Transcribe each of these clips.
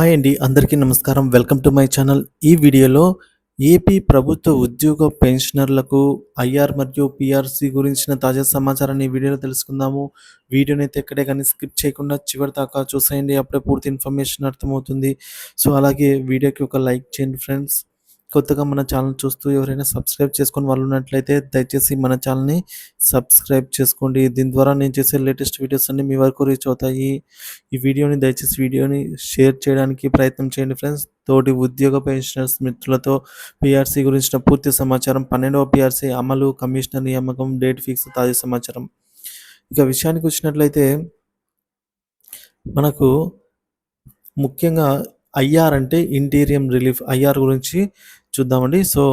Hi అండి అందరికీ నమస్కారం. Welcome to my channel. ఈ వీడియోలో ఏపీ ప్రభుత్వ ఉద్యోగ పెన్షనర్లకు ఐఆర్ మరియు పిఆర్సి గురించిన తాజా సమాచారాన్ని ఈ వీడియోలో తెలుసుకుందాము. వీడియోని అయితే ఎక్కడే కానీ స్కిప్ చేయకుండా చివరి దాకా చూసేయండి అప్పుడే పూర్తి ఇన్ఫర్మేషన్ అర్థమవుతుంది. సో అలాగే వీడియోకి ఒక లైక్ చేయండి ఫ్రెండ్స్. కొత్తగా మన ఛానల్ చూస్తూ ఎవరైనా సబ్స్క్రైబ్ చేసుకొని వాళ్ళు ఉన్నట్లయితే దయచేసి మన ఛానల్ని సబ్స్క్రైబ్ చేసుకోండి. దీని ద్వారా నేను చేసే లేటెస్ట్ వీడియోస్ అన్ని మీ వరకు రీచ్ అవుతాయి. ఈ వీడియోని దయచేసి వీడియోని షేర్ చేయడానికి ప్రయత్నం చేయండి ఫ్రెండ్స్. తోటి ఉద్యోగ పెన్షనర్స్ మిత్రులతో పిఆర్సీ గురించిన పూర్తి సమాచారం పన్నెండవ పిఆర్సీ అమలు కమిషనర్ నియామకం డేట్ ఫిక్స్ తాజా సమాచారం. ఇక విషయానికి వచ్చినట్లయితే మనకు ముఖ్యంగా ఐఆర్ అంటే ఇంటీరియం రిలీఫ్. ఐఆర్ గురించి చూద్దామండి. సో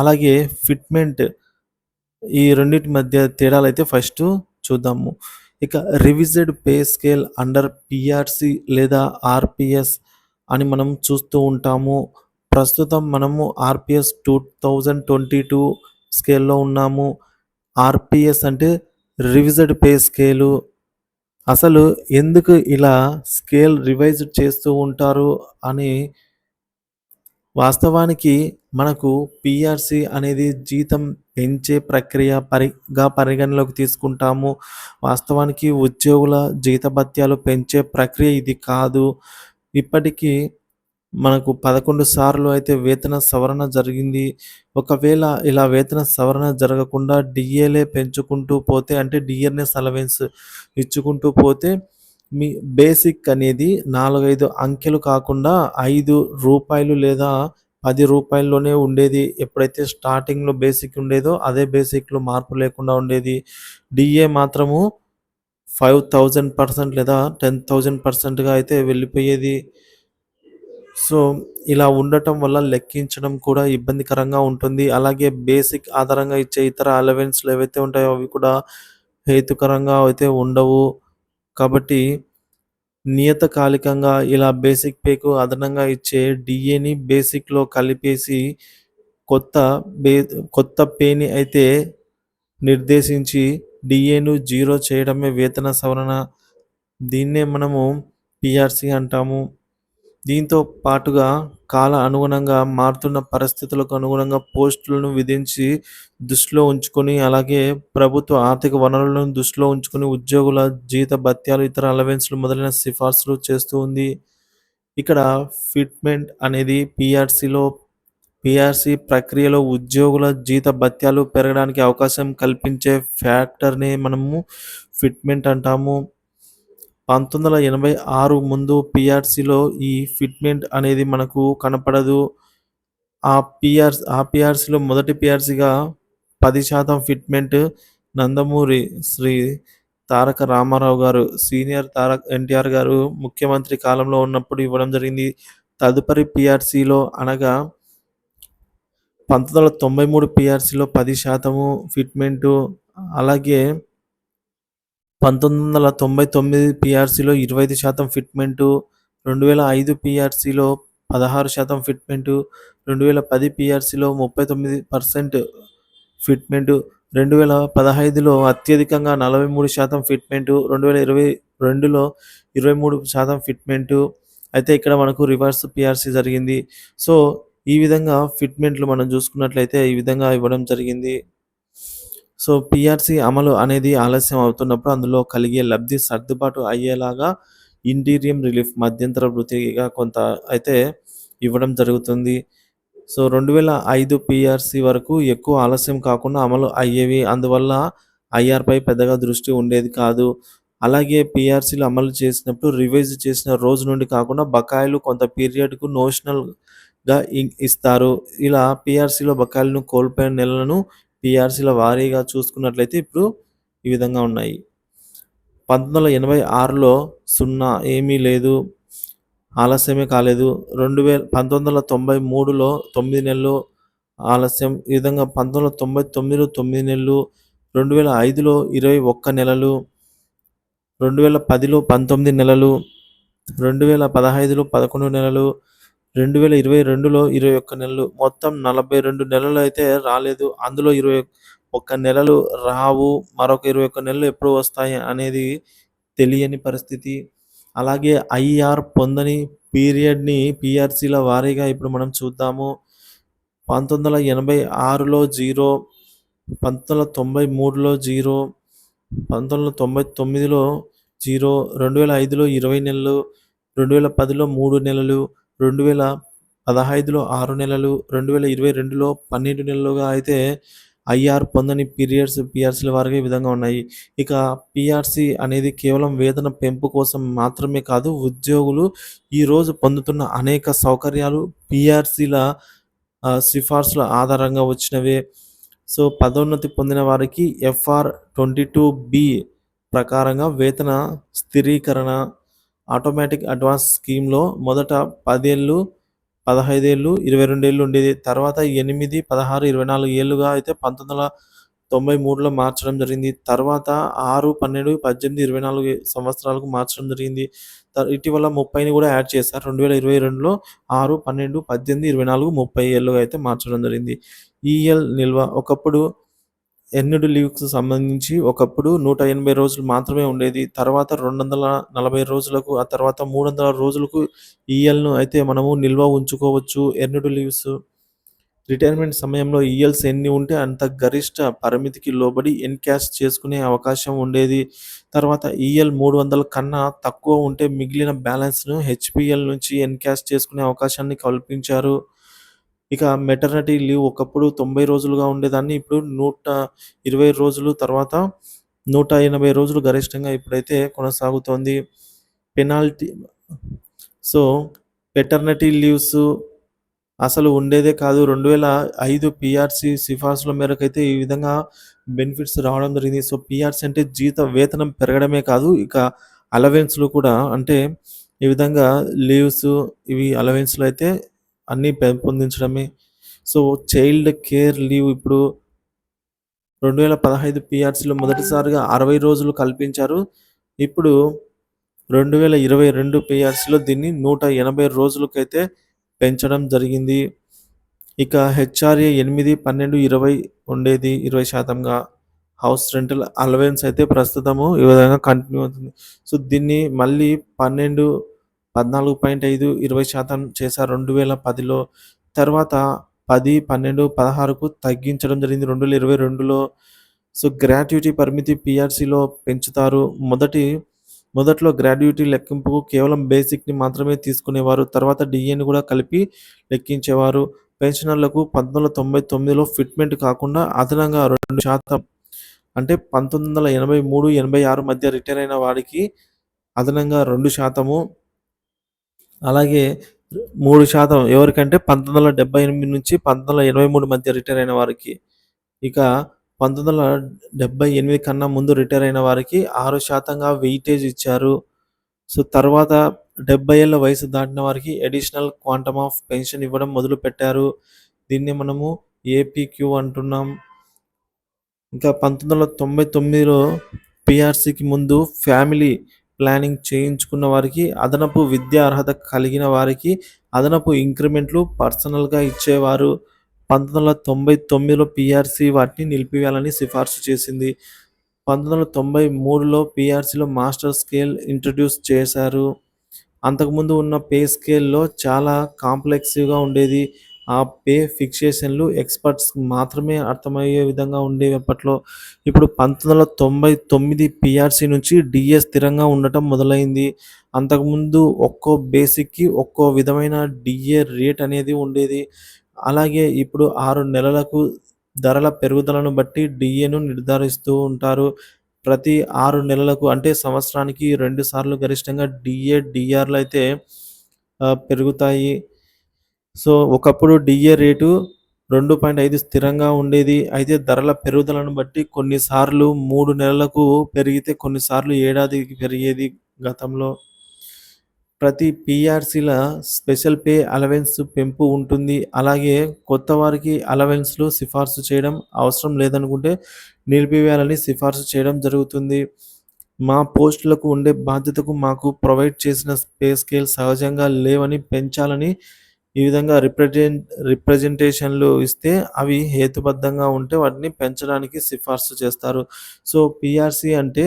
అలాగే ఫిట్మెంట్ ఈ రెండింటి మధ్య తేడాలు అయితే ఫస్ట్ చూద్దాము. ఇక revised pay scale under PRC లేదా ఆర్పిఎస్ అని మనం చూస్తూ ఉంటాము. ప్రస్తుతం మనము RPS two thousand twenty two స్కేల్లో ఉన్నాము. ఆర్పిఎస్ అంటే రివిజెడ్ పే స్కేలు. అసలు ఎందుకు ఇలా స్కేల్ రివైజ్ చేస్తూ ఉంటారు అని వాస్తవానికి మనకు పిఆర్సి అనేది జీతం పెంచే ప్రక్రియ పరిగా పరిగణలోకి తీసుకుంటాము. వాస్తవానికి ఉద్యోగుల జీతభత్యాలు పెంచే ప్రక్రియ ఇది కాదు. ఇప్పటికీ మనకు పదకొండు సార్లు అయితే వేతన సవరణ జరిగింది. ఒకవేళ ఇలా వేతన సవరణ జరగకుండా డిఏలే పెంచుకుంటూ పోతే అంటే డిఎన్ఎస్ అలవెన్స్ ఇచ్చుకుంటూ పోతే మీ బేసిక్ అనేది నాలుగైదు అంకెలు కాకుండా ఐదు రూపాయలు లేదా పది రూపాయల్లోనే ఉండేది. ఎప్పుడైతే స్టార్టింగ్లో బేసిక్ ఉండేదో అదే బేసిక్లో మార్పు లేకుండా ఉండేది. డిఏ మాత్రము ఫైవ్ థౌజండ్ పర్సెంట్ లేదా టెన్ థౌజండ్ పర్సెంట్గా అయితే వెళ్ళిపోయేది. సో ఇలా ఉండటం వల్ల లెక్కించడం కూడా ఇబ్బందికరంగా ఉంటుంది. అలాగే బేసిక్ ఆధారంగా ఇచ్చే ఇతర అలవెన్స్లు ఏవైతే ఉంటాయో అవి కూడా హేతుకరంగా అయితే ఉండవు. కాబట్టి నియతకాలికంగా ఇలా బేసిక్ పేకు అదనంగా ఇచ్చే డిఏని బేసిక్లో కలిపేసి కొత్త బే కొత్త పేని అయితే నిర్దేశించి డిఏను జీరో చేయడమే వేతన సవరణ. దీన్నే మనము పిఆర్సి అంటాము. దీంతో పాటుగా కాల అనుగుణంగా మారుతున్న పరిస్థితులకు అనుగుణంగా పోస్టులను విధించి దృష్టిలో ఉంచుకొని అలాగే ప్రభుత్వ ఆర్థిక వనరులను దృష్టిలో ఉంచుకొని ఉద్యోగుల జీత భత్యాలు ఇతర అలవెన్స్లు మొదలైన సిఫార్సులు చేస్తూ ఉంది. ఇక్కడ ఫిట్మెంట్ అనేది పిఆర్సీలో పిఆర్సి ప్రక్రియలో ఉద్యోగుల జీత భత్యాలు పెరగడానికి అవకాశం కల్పించే ఫ్యాక్టర్ని మనము ఫిట్మెంట్ అంటాము. పంతొమ్మిది వందల ఎనభై ఆరు ముందు పిఆర్సీలో ఈ ఫిట్మెంట్ అనేది మనకు కనపడదు. ఆ పిఆర్ ఆ పిఆర్సీలో మొదటి పిఆర్సీగా పది శాతం ఫిట్మెంట్ నందమూరి శ్రీ తారక రామారావు గారు సీనియర్ తారక్ ఎన్టీఆర్ గారు ముఖ్యమంత్రి కాలంలో ఉన్నప్పుడు ఇవ్వడం జరిగింది. తదుపరి పిఆర్సీలో అనగా పంతొమ్మిది వందల తొంభై మూడు పిఆర్సీలో పది శాతము ఫిట్మెంటు అలాగే పంతొమ్మిది వందల తొంభై తొమ్మిది పిఆర్సీలో ఇరవై ఐదు శాతం ఫిట్మెంటు రెండు వేల ఐదు పిఆర్సీలో పదహారు శాతం ఫిట్మెంటు రెండు వేల పది పిఆర్సీలో ముప్పై తొమ్మిది పర్సెంట్ ఫిట్మెంటు రెండు వేల పదహైదులో అత్యధికంగా నలభై మూడు శాతం ఫిట్మెంటు రెండు వేల ఇరవై రెండులో ఇరవై మూడు శాతం ఫిట్మెంటు. అయితే ఇక్కడ మనకు రివర్స్ పిఆర్సీ జరిగింది. సో ఈ విధంగా ఫిట్మెంట్లు మనం చూసుకున్నట్లయితే ఈ విధంగా ఇవ్వడం జరిగింది. సో పిఆర్సీ అమలు అనేది ఆలస్యం అవుతున్నప్పుడు అందులో కలిగే లబ్ధి సర్దుబాటు అయ్యేలాగా ఇంటీరియం రిలీఫ్ మధ్యంతర వృత్తిగా కొంత అయితే ఇవ్వడం జరుగుతుంది. సో రెండు వేల ఐదు పిఆర్సీ వరకు ఎక్కువ ఆలస్యం కాకుండా అమలు అయ్యేవి అందువల్ల ఐఆర్పై పెద్దగా దృష్టి ఉండేది కాదు. అలాగే పిఆర్సీలు అమలు చేసినప్పుడు రివైజ్ చేసిన రోజు నుండి కాకుండా బకాయిలు కొంత పీరియడ్కు నోషనల్గా ఇస్తారు. ఇలా పిఆర్సీలో బకాయిలను కోల్పోయిన నెలలను పిఆర్సీల వారీగా చూసుకున్నట్లయితే ఇప్పుడు ఈ విధంగా ఉన్నాయి. పంతొమ్మిది వందల ఎనభై ఆరులో సున్నా ఏమీ లేదు ఆలస్యమే కాలేదు. రెండు వేల పంతొమ్మిది వందల తొంభై మూడులో తొమ్మిది నెలలు ఆలస్యం. ఈ విధంగా పంతొమ్మిది వందల తొంభై తొమ్మిదిలో తొమ్మిది నెలలు రెండు వేల ఐదులో ఇరవై ఒక్క నెలలు రెండు వేల పదిలో పంతొమ్మిది నెలలు రెండు వేల పదహైదులో పదకొండు నెలలు రెండు వేల ఇరవై రెండులో ఇరవై ఒక్క నెలలు. మొత్తం నలభై రెండు నెలలు అయితే రాలేదు. అందులో ఇరవై ఒక్క నెలలు రావు. మరొక ఇరవై ఒక్క నెలలు ఎప్పుడు వస్తాయి అనేది తెలియని పరిస్థితి. అలాగే ఐఆర్ పొందని పీరియడ్‌ని పీఆర్సీల వారీగా ఇప్పుడు మనం చూద్దాము. పంతొమ్మిది వందల ఎనభై ఆరులో జీరో పంతొమ్మిది తొంభై మూడులో జీరో పంతొమ్మిది వందల తొంభై తొమ్మిదిలో జీరో రెండు వేల ఐదులో ఇరవై నెలలు, 2010లో 3 నెలలు, 2015లో 6 నెలలు, 2022లో 12 నెలలుగా అయితే ఐఆర్ పొందని పీరియడ్స్ పిఆర్సీల వారికి ఈ విధంగా ఉన్నాయి. ఇక పిఆర్సీ అనేది కేవలం వేతన పెంపు కోసం మాత్రమే కాదు, ఉద్యోగులు ఈరోజు పొందుతున్న అనేక సౌకర్యాలు పిఆర్సీల సిఫార్సుల ఆధారంగా వచ్చినవే. సో, పదోన్నతి పొందిన వారికి ఎఫ్ఆర్ 22బి ప్రకారంగా వేతన స్థిరీకరణ ఆటోమేటిక్ అడ్వాన్స్ స్కీమ్లో మొదట పదేళ్ళు పదహైదేళ్ళు ఇరవై రెండేళ్ళు ఉండేది. తర్వాత ఎనిమిది పదహారు ఇరవై నాలుగు ఏళ్ళుగా అయితే పంతొమ్మిది వందల తొంభై మూడులో మార్చడం జరిగింది. తర్వాత ఆరు పన్నెండు పద్దెనిమిది ఇరవై నాలుగు సంవత్సరాలకు మార్చడం జరిగింది. ఇటీవల ముప్పైని కూడా యాడ్ చేశారు. రెండు వేల ఇరవై రెండులో ఆరు పన్నెండు పద్దెనిమిది ఇరవై నాలుగు ముప్పై ఏళ్ళుగా అయితే మార్చడం జరిగింది. ఈఎల్ నిల్వ ఒకప్పుడు ఎన్నుడు లీవ్స్‌కి సంబంధించి ఒకప్పుడు 180 రోజులు మాత్రమే ఉండేది. తర్వాత 240 రోజులకు, ఆ తర్వాత 300 రోజులకు ఈఎల్‌ను అయితే మనము నిల్వ ఉంచుకోవచ్చు. ఎన్నుడు లీవ్స్ రిటైర్మెంట్ సమయంలో e ఈఎల్స్ ఎన్ని ఉంటే అంత గరిష్ట పరిమితికి లోబడి ఎన్‌క్యాష్ చేసుకునే అవకాశం ఉండేది. తర్వాత ఈఎల్ 300 కన్నా తక్కువ ఉంటే మిగిలిన బ్యాలెన్స్‌ను హెచ్పిఎల్ నుంచి ఎన్‌క్యాష్ చేసుకునే అవకాశాన్ని కల్పించారు. ఇక మెటర్నిటీ లీవ్ ఒకప్పుడు 90 రోజులుగా ఉండేదాన్ని. ఇప్పుడు 120 రోజులు తర్వాత 180 రోజులు గరిష్టంగా ఇప్పుడైతే కొనసాగుతోంది. పెనాల్టీ సో, పెటర్నిటీ లీవ్స్ అసలు ఉండేదే కాదు. రెండు వేల ఐదు పిఆర్సి సిఫార్సుల మేరకు అయితే ఈ విధంగా బెనిఫిట్స్ రావడం జరిగింది. సో, పిఆర్సి అంటే జీత వేతనం పెరగడమే కాదు, ఇక అలవెన్స్‌లు కూడా అంటే ఈ విధంగా లీవ్స్ ఇవి అలవెన్స్‌లు అయితే అన్నీ పెంపొందించడమే. సో, చైల్డ్ కేర్ లీవ్ ఇప్పుడు రెండు వేల పదహైదు పిఆర్సీలో మొదటిసారిగా 60 రోజులు కల్పించారు. ఇప్పుడు రెండు వేల ఇరవై రెండు పిఆర్సీలో దీన్ని 180 రోజులకైతే పెంచడం జరిగింది. ఇక హెచ్ఆర్ఏ 8, 12, 20 ఉండేది ఇరవై శాతంగా హౌస్ రెంటల్ అలవెన్స్ అయితే ప్రస్తుతము ఈ విధంగా కంటిన్యూ అవుతుంది. సో, దీన్ని మళ్ళీ పన్నెండు పద్నాలుగు పాయింట్ ఐదు ఇరవై శాతం చేశారు రెండు వేల పదిలో. తర్వాత పది పన్నెండు పదహారుకు తగ్గించడం జరిగింది రెండు వేల ఇరవై రెండులో. సో గ్రాట్యుటీ పరిమితి పిఆర్సీలో పెంచుతారు. మొదటి మొదట్లో గ్రాడ్యుయేటీ లెక్కింపుకు కేవలం బేసిక్ని మాత్రమే తీసుకునేవారు. తర్వాత డిఏని కూడా కలిపి లెక్కించేవారు. పెన్షనర్లకు పంతొమ్మిది వందల తొంభై తొమ్మిదిలో ఫిట్మెంట్ కాకుండా అదనంగా రెండు శాతం అంటే పంతొమ్మిది వందల ఎనభై మూడు ఎనభై ఆరు మధ్య రిటైర్ అయిన వాడికి అదనంగా రెండు శాతము. అలాగే మూడు శాతం ఎవరికంటే పంతొమ్మిది వందల డెబ్బై ఎనిమిది నుంచి పంతొమ్మిది వందల ఇరవై మూడు మధ్య రిటైర్ అయిన వారికి ఇక పంతొమ్మిది వందల డెబ్బై ఎనిమిది కన్నా ముందు రిటైర్ అయిన వారికి ఆరు శాతంగా వెయిటేజ్ ఇచ్చారు. సో తర్వాత డెబ్బై ఏళ్ళ వయసు దాటిన వారికి అడిషనల్ క్వాంటమ్ ఆఫ్ పెన్షన్ ఇవ్వడం మొదలు పెట్టారు. దీన్ని మనము ఏపీక్యూ అంటున్నాం. ఇంకా పంతొమ్మిది వందల తొంభై తొమ్మిదిలో పిఆర్సీకి ముందు ఫ్యామిలీ ప్లానింగ్ చేయించుకున్న వారికి, అదనపు విద్యా అర్హత కలిగిన వారికి అదనపు ఇంక్రిమెంట్లు పర్సనల్‌గా ఇచ్చేవారు. పంతొమ్మిది వందల తొంభై తొమ్మిదిలో పిఆర్సీ వాటిని నిలిపివేయాలని సిఫార్సు చేసింది. 1993లో పీఆర్సీలో మాస్టర్ స్కేల్ ఇంట్రడ్యూస్ చేశారు. అంతకుముందు ఉన్న పే స్కేల్‌లో చాలా కాంప్లెక్స్‌గా ఉండేది. ఆ పే ఫిక్సేషన్‌లు ఎక్స్‌పర్ట్స్‌కి మాత్రమే అర్థమయ్యే విధంగా ఉండేవి అప్పట్లో. ఇప్పుడు పంతొమ్మిది వందల తొంభై తొమ్మిది పిఆర్సీ నుంచి డీఏ స్థిరంగా ఉండటం మొదలైంది. అంతకుముందు ఒక్కో బేసిక్‌కి ఒక్కో విధమైన డీఏ రేట్ అనేది ఉండేది. అలాగే ఇప్పుడు ఆరు నెలలకు ధరల పెరుగుదలను బట్టి డీఏను నిర్ధారిస్తూ ఉంటారు. ప్రతి ఆరు నెలలకు అంటే సంవత్సరానికి రెండు సార్లు గరిష్టంగా డీఏ, డిఆర్లు అయితే పెరుగుతాయి. సో, ఒకప్పుడు డిఏ రేటు 2.5 స్థిరంగా ఉండేది. అయితే ధరల పెరుగుదలను బట్టి కొన్నిసార్లు మూడు నెలలకు పెరిగితే కొన్నిసార్లు ఏడాదికి పెరిగేది గతంలో. ప్రతి పీఆర్సీల స్పెషల్ పే అలవెన్స్ పెంపు ఉంటుంది. అలాగే కొత్త వారికి అలవెన్స్‌లు సిఫార్సు చేయడం అవసరం లేదనుకుంటే నిలిపివేయాలని సిఫార్సు చేయడం జరుగుతుంది. మా పోస్టులకు ఉండే బాధ్యతకు మాకు ప్రొవైడ్ చేసిన పే స్కేల్ సహజంగా లేవని పెంచాలని ఈ విధంగా రిప్రజెంట్ రిప్రజెంటేషన్లు ఇస్తే అవి హేతుబద్ధంగా ఉంటే వాటిని పెంచడానికి సిఫార్సు చేస్తారు. సో పిఆర్సి అంటే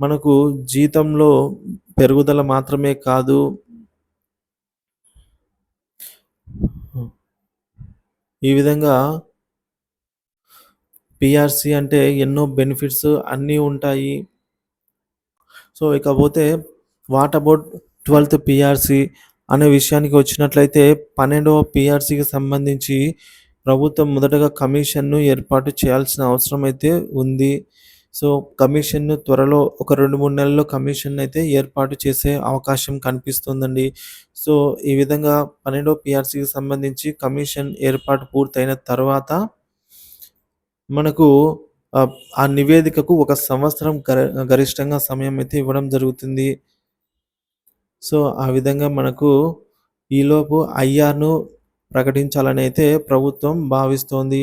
మనకు జీతంలో పెరుగుదల మాత్రమే కాదు. ఈ విధంగా పిఆర్సి అంటే ఎన్నో బెనిఫిట్స్ అన్నీ ఉంటాయి. సో ఇకపోతే వాట్ అబౌట్ ట్వెల్త్ పిఆర్సి అనే విషయానికి వచ్చినట్లయితే పన్నెండవ పిఆర్సీకి సంబంధించి ప్రభుత్వం మొదటగా కమిషన్‌ను ఏర్పాటు చేయాల్సిన అవసరం అయితే ఉంది. సో, కమిషన్‌ను త్వరలో ఒక 2, 3 నెలల్లో కమిషన్ అయితే ఏర్పాటు చేసే అవకాశం కనిపిస్తుందండి. సో, ఈ విధంగా పన్నెండో పిఆర్సీకి సంబంధించి కమిషన్ ఏర్పాటు పూర్తయిన తర్వాత మనకు ఆ నివేదికకు ఒక సంవత్సరం గర గరిష్టంగా సమయం అయితే ఇవ్వడం జరుగుతుంది. సో, ఆ విధంగా మనకు ఈలోపు ఐఆర్‌ను ప్రకటించాలని అయితే ప్రభుత్వం భావిస్తోంది.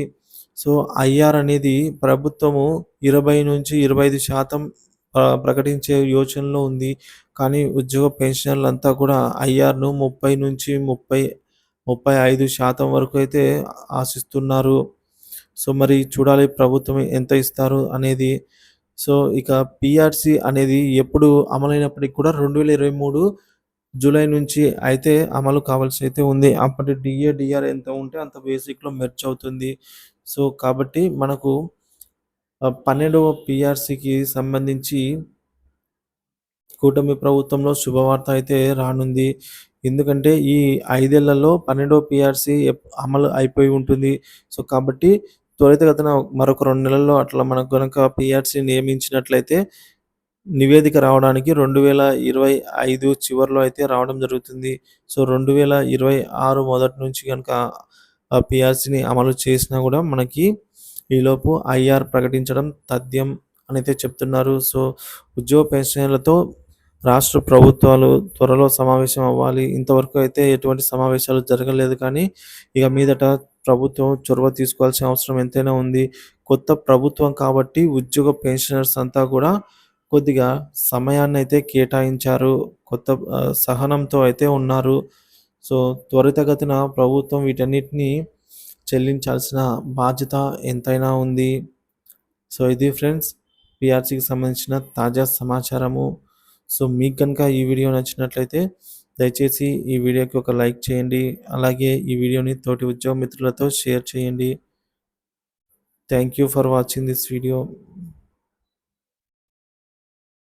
సో, ఐఆర్ అనేది ప్రభుత్వము ఇరవై నుంచి ఇరవై ఐదు శాతం ప్రకటించే యోచనలో ఉంది. కానీ ఉద్యోగ పెన్షనర్లంతా కూడా ఐఆర్‌ను 30-30, 35% వరకు అయితే ఆశిస్తున్నారు. సో, మరి చూడాలి ప్రభుత్వం ఎంత ఇస్తారు అనేది. సో, ఇక పిఆర్సి అనేది ఎప్పుడు అమలైనప్పటికి కూడా 2023 జూలై నుంచి అయితే అమలు కావాల్సి అయితే ఉంది. అప్పటి డిఏ డిఆర్ ఎంత ఉంటే అంత బేసిక్‌లో మెర్చ్ అవుతుంది. సో, కాబట్టి మనకు పన్నెండవ పిఆర్సికి సంబంధించి కూటమి ప్రభుత్వంలో శుభవార్త అయితే రానుంది. ఎందుకంటే ఈ ఐదేళ్ళలో పన్నెండవ పిఆర్సి అమలు అయిపోయి ఉంటుంది. సో, కాబట్టి త్వరితగతిన మరొక రెండు నెలల్లో అట్లా మనకు కనుక పిఆర్సీ నియమించినట్లయితే నివేదిక రావడానికి 2025 చివర్లో అయితే రావడం జరుగుతుంది. సో, 2026 మొదటి నుంచి కనుక ఆ పీఆర్సీని అమలు చేసినా కూడా మనకి ఈలోపు ఐఆర్ ప్రకటించడం తథ్యం అనైతే చెప్తున్నారు. సో, ఉద్యోగ పెన్షన్లతో రాష్ట్ర ప్రభుత్వాలు త్వరలో సమావేశం అవ్వాలి. ఇంతవరకు అయితే ఎటువంటి సమావేశాలు జరగలేదు కానీ ఇక మీదట ప్రభుత్వం చొరవ తీసుకోవాల్సిన అవసరం ఎంతైనా ఉంది. కొత్త ప్రభుత్వం కాబట్టి ఉద్యోగ పెన్షనర్స్ అంతా కూడా కొద్దిగా సమయాన్ని అయితే కేటాయించారు. కొత్త సహనంతో అయితే ఉన్నారు. సో, త్వరితగతిన ప్రభుత్వం వీటన్నిటిని చెల్లించాల్సిన బాధ్యత ఎంతైనా ఉంది. సో, ఇది ఫ్రెండ్స్ పిఆర్సీకి సంబంధించిన తాజా సమాచారము. సో, మీకు కనుక ఈ వీడియో నచ్చినట్లయితే దయచేసి ఈ వీడియోకి ఒక లైక్ చేయండి. అలాగే ఈ వీడియోని తోటి ఉద్యోగ మిత్రులతో షేర్ చేయండి. Thank you for watching this video.